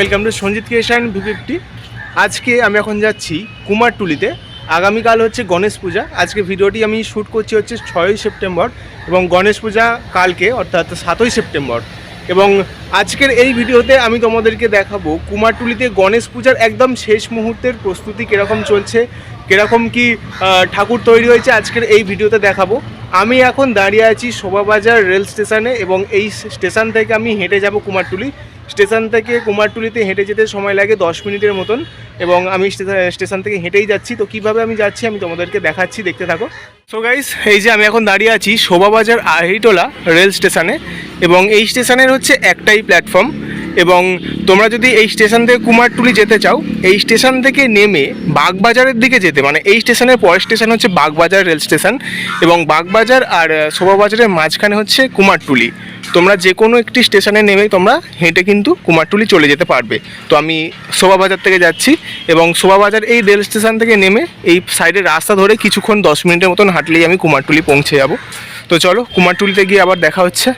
Welcome to Sanjit creation V আজকে আমি এখন যাচ্ছি কুমারটুলিতে। আগামীকাল হচ্ছে গণেশ পূজা। আজকে ভিডিওটি আমি শ্যুট করছি হচ্ছে ছয়ই সেপ্টেম্বর এবং গণেশ পূজা কালকে, অর্থাৎ সাতই সেপ্টেম্বর। এবং আজকের এই ভিডিওতে আমি তোমাদেরকে দেখাবো কুমারটুলিতে গণেশ পূজার একদম শেষ মুহূর্তের প্রস্তুতি কীরকম চলছে, কীরকম কি ঠাকুর তৈরি হয়েছে আজকের এই ভিডিওতে দেখাবো। আমি এখন দাঁড়িয়ে আছি শোভাবাজার রেল স্টেশনে এবং এই স্টেশন থেকে আমি হেঁটে যাব কুমারটুলি। স্টেশন থেকে কুমারটুলিতে হেঁটে যেতে সময় লাগে দশ মিনিটের মতন এবং আমি স্টেশন- থেকে হেঁটেই যাচ্ছি। তো কীভাবে আমি যাচ্ছি আমি তোমাদেরকে দেখাচ্ছি, দেখতে থাকো। সো গাইস এই যে আমি এখন দাঁড়িয়ে আছি শোভাবাজার আহিটোলা রেল স্টেশনে এবং এই স্টেশনের হচ্ছে একটাই প্ল্যাটফর্ম এবং তোমরা যদি এই স্টেশন থেকে কুমারটুলি যেতে চাও, এই স্টেশন থেকে নেমে বাগবাজারের দিকে যেতে মানে এই স্টেশনের পরের স্টেশন হচ্ছে বাগবাজার রেল স্টেশন এবং বাগবাজার আর শোভাবাজারের মাঝখানে হচ্ছে কুমারটুলি। তোমরা যে কোনো একটি স্টেশনে নেমে তোমরা হেঁটে কিন্তু কুমারটুলি চলে যেতে পারবে। তো আমি শোভাবাজার থেকে যাচ্ছি এবং শোভাবাজার এই রেল স্টেশন থেকে নেমে এই সাইডের রাস্তা ধরে কিছুক্ষণ দশ মিনিটের মতন হাঁটলেই আমি কুমারটুলি পৌঁছে যাব। তো চলো কুমারটুলিতে গিয়ে আবার দেখা হচ্ছে।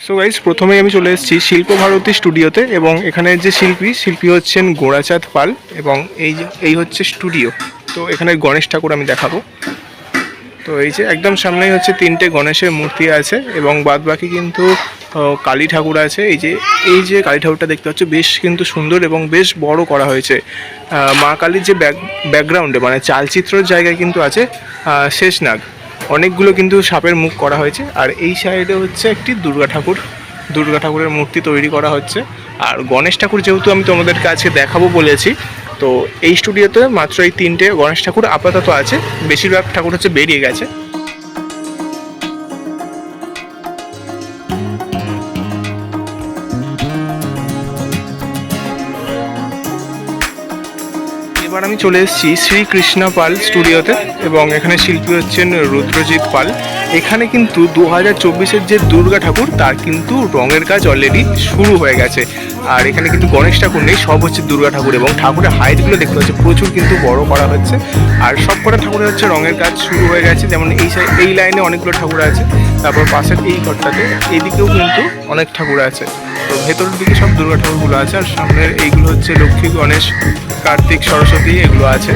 সো গাইজ প্রথমেই আমি চলে এসেছি শিল্প ভারতী স্টুডিওতে এবং এখানের যে শিল্পী শিল্পী হচ্ছেন গোড়াচাঁদ পাল এবং এই এই হচ্ছে স্টুডিও। তো এখানে গণেশ ঠাকুর আমি দেখাবো। তো এই যে একদম সামনেই হচ্ছে তিনটে গণেশের মূর্তি আছে এবং বাদ বাকি কিন্তু কালী ঠাকুর আছে। এই যে এই যে কালী ঠাকুরটা দেখতে পাচ্ছ, বেশ কিন্তু সুন্দর এবং বেশ বড় করা হয়েছে। মা কালীর যে ব্যাক ব্যাকগ্রাউন্ডে মানে চালচিত্রের জায়গায় কিন্তু আছে শেষনাগ। অনেকগুলো কিন্তু সাপের মুখ করা হয়েছে। আর এই সাইডে হচ্ছে একটি দুর্গা ঠাকুর। দুর্গা ঠাকুরের মূর্তি তৈরি করা হচ্ছে। আর গণেশ ঠাকুর যেহেতু আমি তোমাদেরকে আজকে দেখাবো বলেছি, তো এই স্টুডিওতে মাত্র এই তিনটে গণেশ ঠাকুর আপাতত আছে। বেশিরভাগ ঠাকুর হচ্ছে বেরিয়ে গেছে। এবার আমি চলে এসেছি শ্রীকৃষ্ণ পাল স্টুডিওতে। এবং এখানে শিল্পী হচ্ছেন রুদ্রজিৎ পাল। এখানে কিন্তু দু হাজার চব্বিশের যে দুর্গা ঠাকুর, তার কিন্তু রঙের কাজ অলরেডি শুরু হয়ে গেছে। আর এখানে কিন্তু গণেশ ঠাকুর নেই, সব হচ্ছে দুর্গা ঠাকুর এবং ঠাকুরের হাইটগুলো দেখতে পাচ্ছি, প্রচুর কিন্তু বড় করা হচ্ছে। আর সব কটা ঠাকুরের হচ্ছে রঙের কাজ শুরু হয়ে গেছে, যেমন এই সাই- এই লাইনে অনেকগুলো ঠাকুর আছে, তারপর পাশের এই ঘরটাতে এইদিকেও কিন্তু অনেক ঠাকুর আছে। তো ভেতরের দিকে সব দুর্গা ঠাকুরগুলো আছে, আর সামনের এইগুলো হচ্ছে লক্ষ্মী, গণেশ, কার্তিক, সরস্বতী, এগুলো আছে।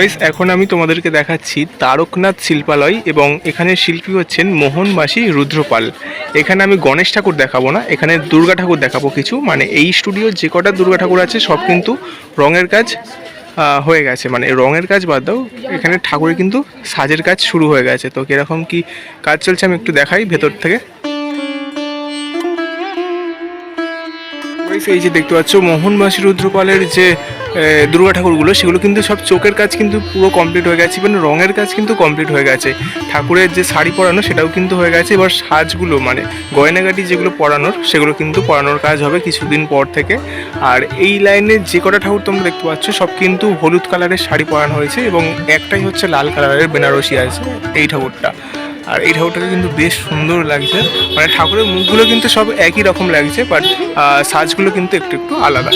গাইস এখন আমি তোমাদেরকে দেখাচ্ছি তারকনাথ শিল্পালয় এবং এখানে শিল্পী হচ্ছেন মোহন মাসি রুদ্রপাল। এখানে আমি গণেশ ঠাকুর দেখাবো না, এখানে দুর্গা ঠাকুর দেখাবো কিছু। মানে এই স্টুডিওর যে কটা দুর্গা ঠাকুর আছে, সব কিন্তু রঙের কাজ হয়ে গেছে। মানে রঙের কাজ বাদ দাও, এখানে ঠাকুরের কিন্তু সাজের কাজ শুরু হয়ে গেছে। তো কীরকম কি কাজ চলছে আমি একটু দেখাই ভেতর থেকে। এই যে দেখতে পাচ্ছ, মোহনবাসী রুদ্রপালের যে দুর্গা ঠাকুরগুলো, সেগুলো কিন্তু সব চোখের কাজ কিন্তু পুরো কমপ্লিট হয়ে গেছে ইভেন রঙের কাজ কিন্তু কমপ্লিট হয়ে গেছে। ঠাকুরের যে শাড়ি পরানো, সেটাও কিন্তু হয়ে গেছে। এবার সাজগুলো মানে গয়নাগাটি যেগুলো পরানোর, সেগুলো কিন্তু পরানোর কাজ হবে কিছুদিন পর থেকে। আর এই লাইনে যে কটা ঠাকুর তোমরা দেখতে পাচ্ছ, সব কিন্তু হলুদ কালারের শাড়ি পরানো হয়েছে এবং একটাই হচ্ছে লাল কালারের বেনারসি আছে, এই ঠাকুরটা। আর এই ঠাকুরটাকে কিন্তু বেশ সুন্দর লাগছে। মানে ঠাকুরের মুখগুলো কিন্তু সব একই রকম লাগছে বাট সাজগুলো কিন্তু একটু একটু আলাদা।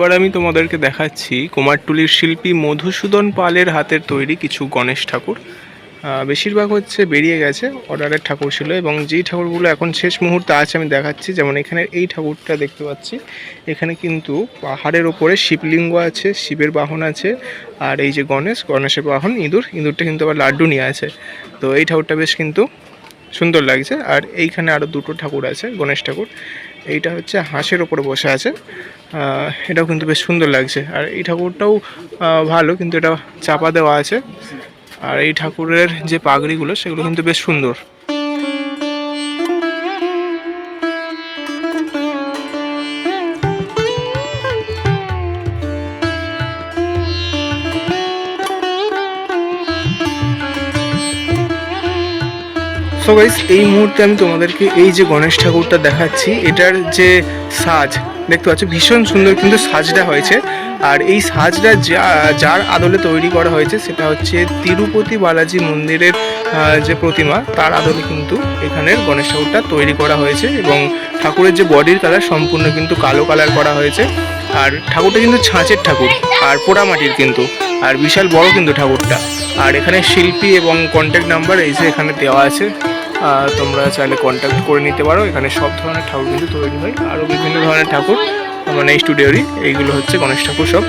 এবার আমি তোমাদেরকে দেখাচ্ছি কুমারটুলির শিল্পী মধুসূদন পালের হাতের তৈরি কিছু গণেশ ঠাকুর। বেশিরভাগ হচ্ছে বেরিয়ে গেছে, অর্ডারের ঠাকুর ছিল এবং যেই ঠাকুরগুলো এখন শেষ মুহূর্তে আছে আমি দেখাচ্ছি। যেমন এখানে এই ঠাকুরটা দেখতে পাচ্ছি। এখানে কিন্তু পাহাড়ের ওপরে শিবলিঙ্গ আছে, শিবের বাহন আছে, আর এই যে গণেশ, গণেশের বাহন, ইঁদুর, ইঁদুরটা কিন্তু আবার লাড্ডু নিয়ে আছে। তো এই ঠাকুরটা বেশ কিন্তু সুন্দর লাগছে। আর এইখানে আরও দুটো ঠাকুর আছে, গণেশ ঠাকুর। এইটা হচ্ছে হাঁসের ওপরে বসে আছে। এটাও কিন্তু বেশ সুন্দর লাগছে। আর এই ঠাকুরটাও ভালো, কিন্তু এটা চাপা দেওয়া আছে। আর এই ঠাকুরের যে পাগড়িগুলো, সেগুলো কিন্তু বেশ সুন্দর। সো গাইস এই মুহূর্তে আমি তোমাদেরকে এই যে গণেশ ঠাকুরটা দেখাচ্ছি, এটার যে সাজ, দেখতে পাচ্ছ, ভীষণ সুন্দর কিন্তু সাজটা হয়েছে। আর এই সাজটা যার আদলে তৈরি করা হয়েছে, সেটা হচ্ছে তিরুপতি বালাজি মন্দিরের যে প্রতিমা, তার আদলে কিন্তু এখানের গণেশ ঠাকুরটা তৈরি করা হয়েছে এবং ঠাকুরের যে বডির কালার সম্পূর্ণ কিন্তু কালো কালার করা হয়েছে। আর ঠাকুরটা কিন্তু ছাঁচের ঠাকুর, আর পোড়ামাটির কিন্তু, আর বিশাল বড় কিন্তু ঠাকুরটা। আর এখানে শিল্পী এবং কন্ট্যাক্ট নাম্বার এই যে এখানে দেওয়া আছে। তোমরা চাইলে কন্ট্যাক্ট করে নিতে পারো। এখানে সব ধরনের ঠাকুর কিন্তু তৈরি হয়। আরও বিভিন্ন ধরনের ঠাকুর। মানে স্টুডিওরই এইগুলো হচ্ছে গণেশ ঠাকুর সব।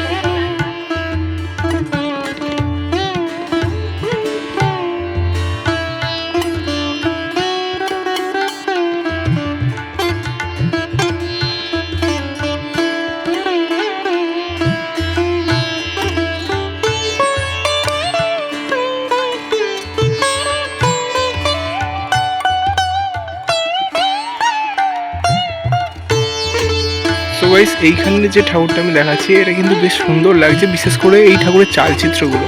এইখানে যে ঠাকুরটা আমি দেখাচ্ছি, এটা কিন্তু বেশ সুন্দর লাগছে, বিশেষ করে এই ঠাকুরের চালচিত্রগুলো।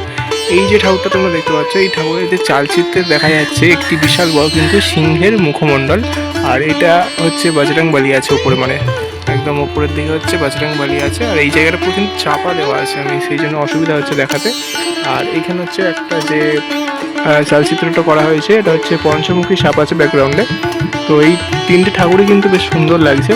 এই যে ঠাকুরটা তোমরা দেখতে পাচ্ছ, এই ঠাকুরের যে চালচিত্রে দেখা যাচ্ছে, একটি বিশাল বড় কিন্তু সিংহের মুখমণ্ডল, আর এটা হচ্ছে বাজরাং বালি আছে উপরে মানে একদম উপরের দিকে হচ্ছে বাজরাং বালি আছে, আর এই জায়গাটা পুরো কিন্তু চাপা দেওয়া আছে, আমি সেই জন্য অসুবিধা হচ্ছে দেখাতে। আর এখানে হচ্ছে একটা যে চালচিত্রটা করা হয়েছে, এটা হচ্ছে পঞ্চমুখী সাপ আছে ব্যাকগ্রাউন্ডে তো এই তিনটে ঠাকুরই কিন্তু বেশ সুন্দর লাগছে।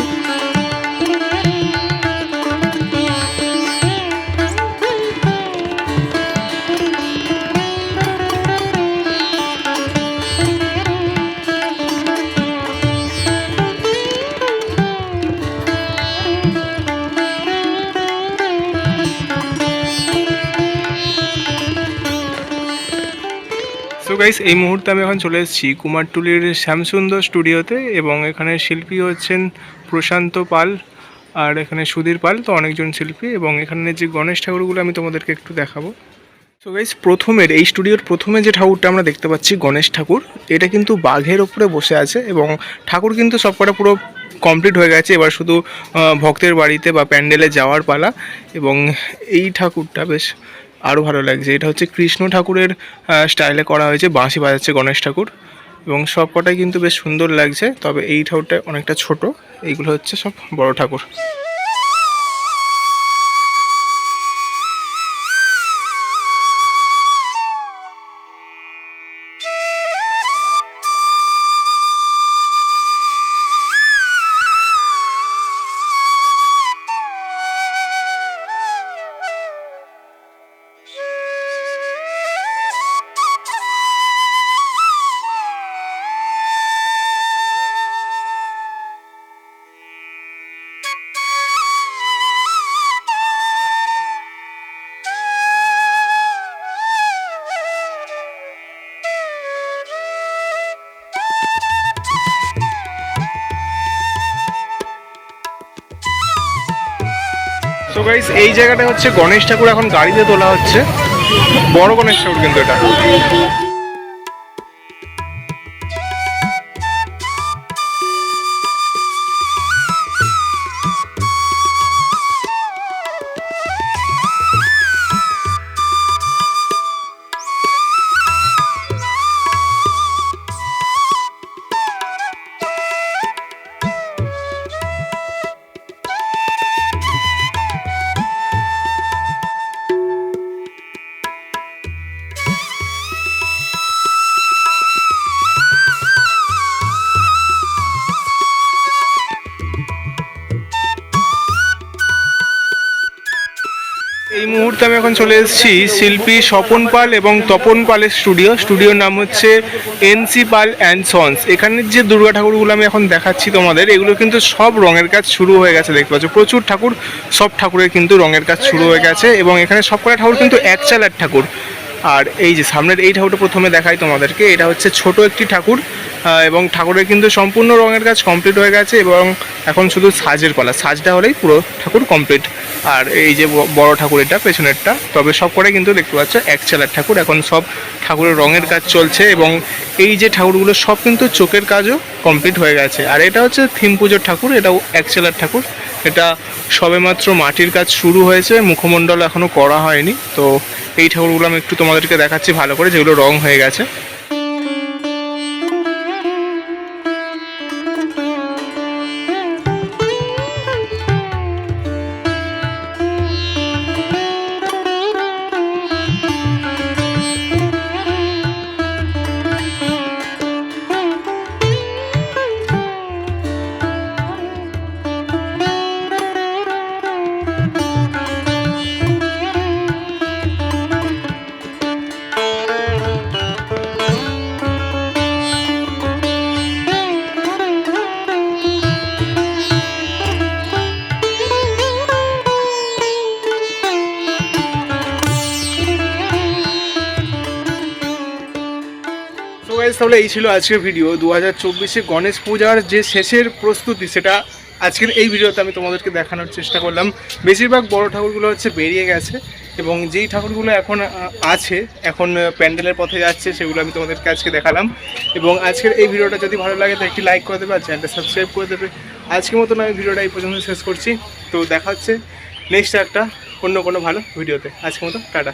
গাইস এই মুহূর্তে আমি এখন চলে এসেছি কুমারটুলির শ্যামসুন্দর স্টুডিওতে এবং এখানে শিল্পী হচ্ছেন প্রশান্ত পাল আর এখানে সুধীর পাল, তো অনেকজন শিল্পী এবং এখানে যে গণেশ ঠাকুরগুলো আমি তোমাদেরকে একটু দেখাবো। সো গাইস প্রথমের, এই স্টুডিওর প্রথমে যে ঠাকুরটা আমরা দেখতে পাচ্ছি, গণেশ ঠাকুর, এটা কিন্তু বাঘের ওপরে বসে আছে এবং ঠাকুর কিন্তু সবকটা পুরো কমপ্লিট হয়ে গেছে। এবার শুধু ভক্তের বাড়িতে বা প্যান্ডেলে যাওয়ার পালা এবং এই ঠাকুরটা, বেশ আরও ভালো লাগছে। এটা হচ্ছে কৃষ্ণ ঠাকুরের স্টাইলে করা হয়েছে। বাঁশি বাজাচ্ছে গণেশ ঠাকুর। এবং সব কটাই কিন্তু বেশ সুন্দর লাগছে। তবে এই ঠাকুরটা অনেকটা ছোট। এইগুলো হচ্ছে সব বড় ঠাকুর। গাইস এই জায়গাটা হচ্ছে গণেশ ঠাকুর, এখন গাড়িতে তোলা হচ্ছে। বড় গণেশ ঠাকুর কিন্তু এটা। মুহূর্তে আমি এখন চলে এসেছি শিল্পী স্বপন পাল এবং তপন পালের স্টুডিও। স্টুডিওর নাম হচ্ছে এনসি পাল অ্যান্ড সন্স এখানের যে দুর্গা ঠাকুরগুলো আমি এখন দেখাচ্ছি তোমাদের, এগুলো কিন্তু সব রঙের কাজ শুরু হয়ে গেছে, দেখতে পাচ্ছ। প্রচুর ঠাকুর, সব ঠাকুরের কিন্তু রঙের কাজ শুরু হয়ে গেছে এবং এখানে সবকটা ঠাকুর কিন্তু এক চালার ঠাকুর। আর এই যে সামনের এই ঠাকুরটা প্রথমে দেখাই তোমাদেরকে, এটা হচ্ছে ছোট একটি ঠাকুর এবং ঠাকুরের কিন্তু সম্পূর্ণ রঙের কাজ কমপ্লিট হয়ে গেছে এবং এখন শুধু সাজের পালা, সাজটা হলেই পুরো ঠাকুর কমপ্লিট আর এই যে বড় ঠাকুর এটা পেছনেরটা, তবে সব করে কিন্তু দেখতে পাচ্ছ এক চালার ঠাকুর। এখন সব ঠাকুরের রঙের কাজ চলছে এবং এই যে ঠাকুরগুলো সব কিন্তু চোখের কাজও কমপ্লিট হয়ে গেছে। আর এটা হচ্ছে থিম পুজোর ঠাকুর, এটাও এক চালার ঠাকুর। এটা সবেমাত্র মাটির কাজ শুরু হয়েছে, মুখমণ্ডল এখনও করা হয়নি। তো এই ঠাকুরগুলো আমি একটু তোমাদেরকে দেখাচ্ছি ভালো করে, যেগুলো রং হয়ে গেছে। তাহলে এই ছিল আজকের ভিডিও দু হাজার চব্বিশে গণেশ পূজার যে শেষের প্রস্তুতি, সেটা আজকের এই ভিডিওতে আমি তোমাদেরকে দেখানোর চেষ্টা করলাম। বেশিরভাগ বড় ঠাকুরগুলো হচ্ছে বেরিয়ে গেছে এবং যেই ঠাকুরগুলো এখন আছে, এখন প্যান্ডেলের পথে যাচ্ছে, সেগুলো আমি তোমাদেরকে আজকে দেখালাম। এবং আজকের এই ভিডিওটা যদি ভালো লাগে তো একটি লাইক করে দেবে আর চ্যানেলটা সাবস্ক্রাইব করে দেবে। আজকের মতন আমি ভিডিওটা এই পর্যন্ত শেষ করছি। তো দেখা হচ্ছে নেক্সট একটা অন্য কোনো ভালো ভিডিওতে। আজকের মতো, টাটা।